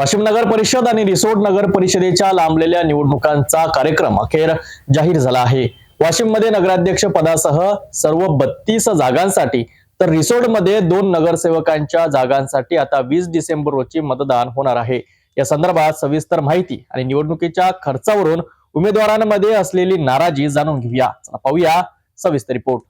वाशिम नगर परिषद आणि रिसोड नगर परिषदेच्या लांबलेल्या निवडणुकांचा कार्यक्रम अखेर जाहीर झाला आहे. वाशिममध्ये नगराध्यक्ष पदासह सर्व बत्तीस जागांसाठी तर रिसोडमध्ये दोन नगरसेवकांच्या जागांसाठी आता वीस डिसेंबर रोजी मतदान होणार आहे. या संदर्भात सविस्तर माहिती आणि निवडणुकीच्या खर्चावरून उमेदवारांमध्ये असलेली नाराजी जाणून घेऊया. पाहूया सविस्तर रिपोर्ट.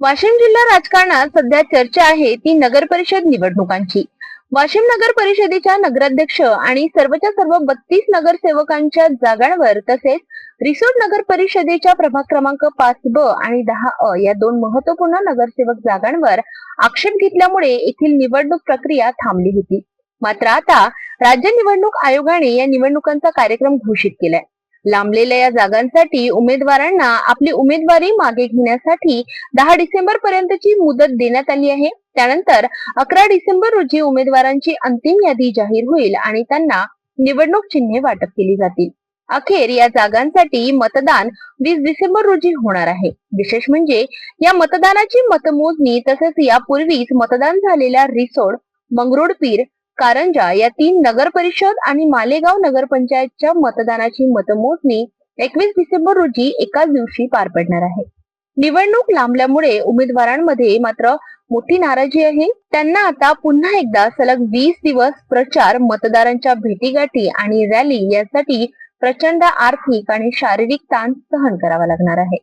वाशिम जिल्हा राजकारणात सध्या चर्चा आहे ती नगर परिषद निवडणुकांची. वाशिम नगर परिषदेच्या नगराध्यक्ष आणि सर्वच्या सर्व बत्तीस नगरसेवकांच्या जागांवर तसेच रिसोड नगर परिषदेच्या प्रभाग क्रमांक पाच ब आणि दहा अ या दोन महत्त्वपूर्ण नगरसेवक जागांवर आक्षेप घेतल्यामुळे येथील निवडणूक प्रक्रिया थांबली होती. मात्र आता राज्य निवडणूक आयोगाने या निवडणुकांचा कार्यक्रम घोषित केलाय. लांबलेल्या या जागांसाठी उमेदवारांना आपली उमेदवारी मागे घेण्यासाठी दहा डिसेंबर पर्यंतची मुदत देण्यात आली आहे. त्यानंतर अकरा डिसेंबर रोजी उमेदवारांची अंतिम यादी जाहीर होईल आणि त्यांना निवडणूक चिन्हे वाटप केली जातील. अखेर या जागांसाठी मतदान वीस डिसेंबर रोजी होणार आहे. विशेष म्हणजे या मतदानाची मतमोजणी तसेच यापूर्वीच मतदान झालेल्या रिसोड मंगरुळपीर कारंजा या तीन नगर परिषद आणि मालेगाव नगरपंचायतच्या मतदानाची मतमोजणी एकवीस डिसेंबर रोजी एकाच दिवशी पार पडणार आहे. निवडणूक लांबल्यामुळे उमेदवारांमध्ये मात्र मोठी नाराजी आहे. त्यांना आता पुन्हा एकदा सलग वीस दिवस प्रचार मतदारांच्या भेटीगाठी आणि रॅली यासाठी प्रचंड आर्थिक आणि शारीरिक ताण सहन करावा लागणार आहे.